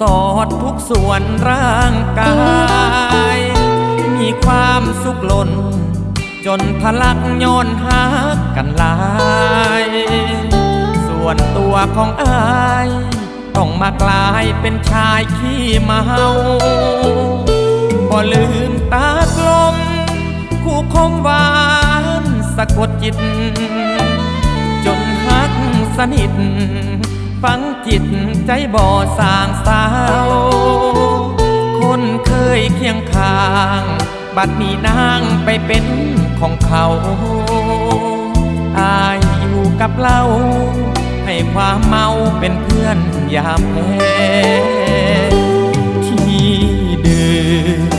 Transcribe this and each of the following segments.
สอดทุกส่วนร่างกาย มีความสุขล้น จนพลักย้อนหักกันลาย ส่วนตัวของอาย ต้องมากลายเป็นชายขี้เมาบ่ลืมตากลม คู่คมหวานสะกดจิต จนฮักสนิท ฟังจิตใจบ่สางสาว คนเคยเคียงข้าง บัดนี้นางไปเป็นของเขาอายอยู่กับเรา ให้ความเมาเป็นเพื่อนยามแพ้ที่ดื่ม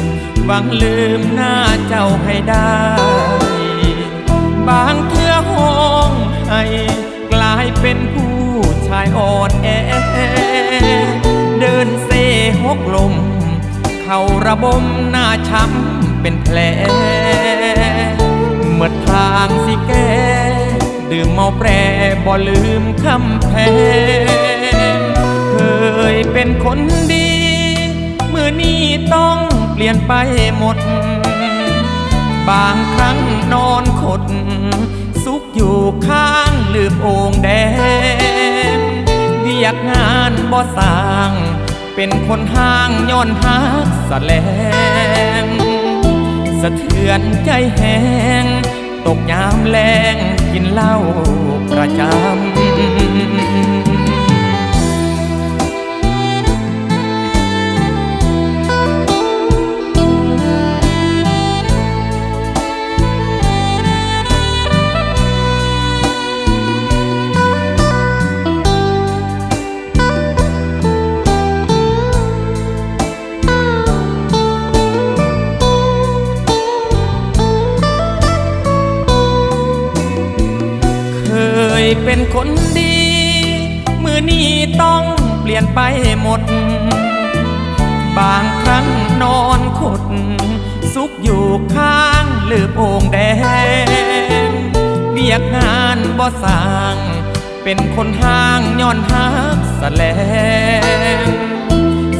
หวังลืมหน้าเจ้าให้ได้ายอ่อนแอ เดินเซหกลม เข้าระบมหน้าช้ำเป็นแผล เมื่อทางสิแกดื่มเมาแปรบ่ลืมคำแพงเคยเป็นคนดีเมื่อนี้ต้องเปลี่ยนไปหมด บางครั้งนอนขดสุขอยู่ข้างลืมโอ่งแดง กงานบ่สร้าง เป็นคนห้างย้อนหักสะแลง สะเทือนใจแห้ง ตกยามแรงกินเหล้า เป็นคนดี มือนี้ต้องเปลี่ยนไปหมด บางครั้งนอนขด สุขอยู่ข้างลืมโอ่งแดงเบียกงานบ่สร้าง เป็นคนห้างย้อนฮักสแลง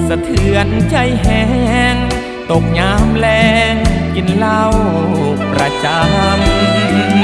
สะเทือนใจแห้ง ตกยามแรงกินเหล้าประจำ